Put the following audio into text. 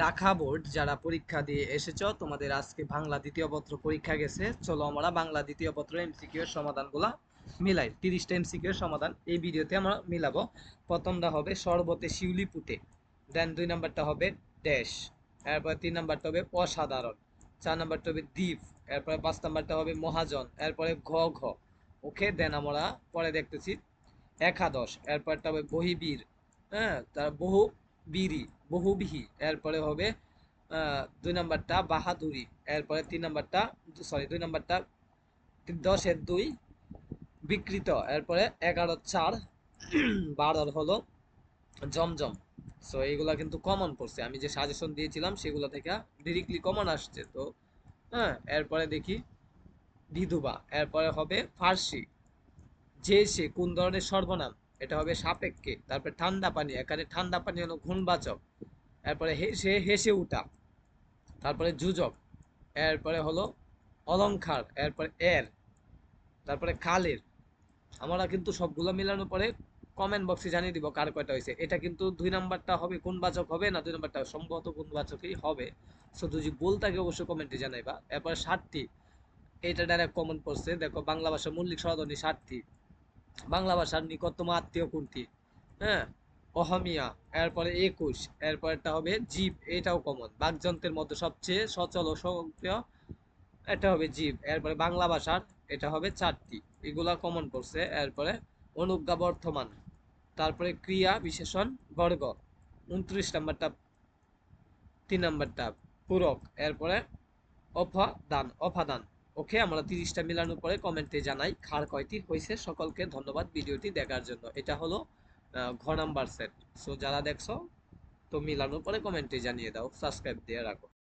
Dhaka board, যারা পরীক্ষা দিয়ে এসেছ, তোমাদের আজকে বাংলা দ্বিতীয় পত্র পরীক্ষা গেছে। চলো আমরা বাংলা দ্বিতীয় পত্র এমসিকিউ সমাধানগুলো মিলাই। তিরিশটা এমসিকিউ সমাধান এই ভিডিওতে আমরা মিলাবো। প্রথমটা হবে সর্বতে শিউলি পুঁতে দেন দুই নাম্বারটা হবে ড্যাশ এরপরে তিন নাম্বারটা হবে অসাধারণ, চার নাম্বারটা হবে দ্বীপ, এরপরে পাঁচ নাম্বারটা হবে মহাজন, এরপরে ঘ ঘ। ওকে, দেন আমরা পরে দেখতেছি একাদশ, এরপরটা হবে বহিবীর হ্যাঁ তার বহু বিরি বহুবিহি। এরপরে হবে দুই নাম্বারটা বাহাদুরি। এরপরে তিন নাম্বারটা সরি দুই নাম্বারটা দশের দুই বিকৃত। এরপরে এগারো চার, বারোর হলো জমজম। সো এইগুলা কিন্তু কমন পড়ছে। আমি যে সাজেশন দিয়েছিলাম, সেগুলো থেকে ডিরেক্টলি কমন আসছে। তো হ্যাঁ এরপরে দেখি, বিধবা। এরপরে হবে ফার্সি। যে সে কোন ধরনের সর্বনাম? এটা হবে সাপেক্ষে। তারপরে ঠান্ডা পানি এখানে ঠান্ডা পানি হলো ঘূর্ণবাচক এরপরে হেসে হেসে উঠা। তারপরে যুজক। এরপরে হলো অলংকার। এরপরে এর। তারপরে কালের আমরা কিন্তু সবগুলো মেলানোর পরে কমেন্ট বক্সে জানিয়ে দিব কার কয়টা হয়েছে। এটা কিন্তু দুই নাম্বারটা হবে কোন বাচক হবে না দুই নাম্বারটা সম্ভবত কোন বাচকই হবে। সো যদি বল থাকে অবশ্যই কমেন্টে জানাইবা। এরপরে ষাটটি এটা ডাইরেক্ট কমন পড়ছে দেখো বাংলা ভাষার মৌলিক স্বরধ্বনি ষাটটি বাংলা ভাষার নিকটতম আত্মীয় কোনটি? হ্যাঁ অহমিয়া, এরপরে একুশ এরপরটা হবে জীব, এটাও কমন বাকযন্ত্রের মধ্যে সবচেয়ে সচল ও সক্রিয় এটা হবে জীব, এরপরে বাংলা ভাষার এটা হবে চারটি, এগুলা কমন পড়ছে এরপরে অনুজ্ঞা বর্তমান, তারপরে ক্রিয়া বিশেষণ বর্গ, উনত্রিশ নাম্বারটা, তিন নাম্বারটা, পূরক, এরপরে অফাদান অপাদান। ওকে আমরা তিরিশটা মিলানোর পরে কমেন্টে জানাই, খার কয়টি হয়েছে? সকলকে ধন্যবাদ ভিডিওটি দেখার জন্য। এটা হলো ঘ নাম্বার সেট। সো যারা দেখছ, তো মিলানোর পরে কমেন্টে জানিয়ে দাও, সাবস্ক্রাইব দিয়ে রাখো।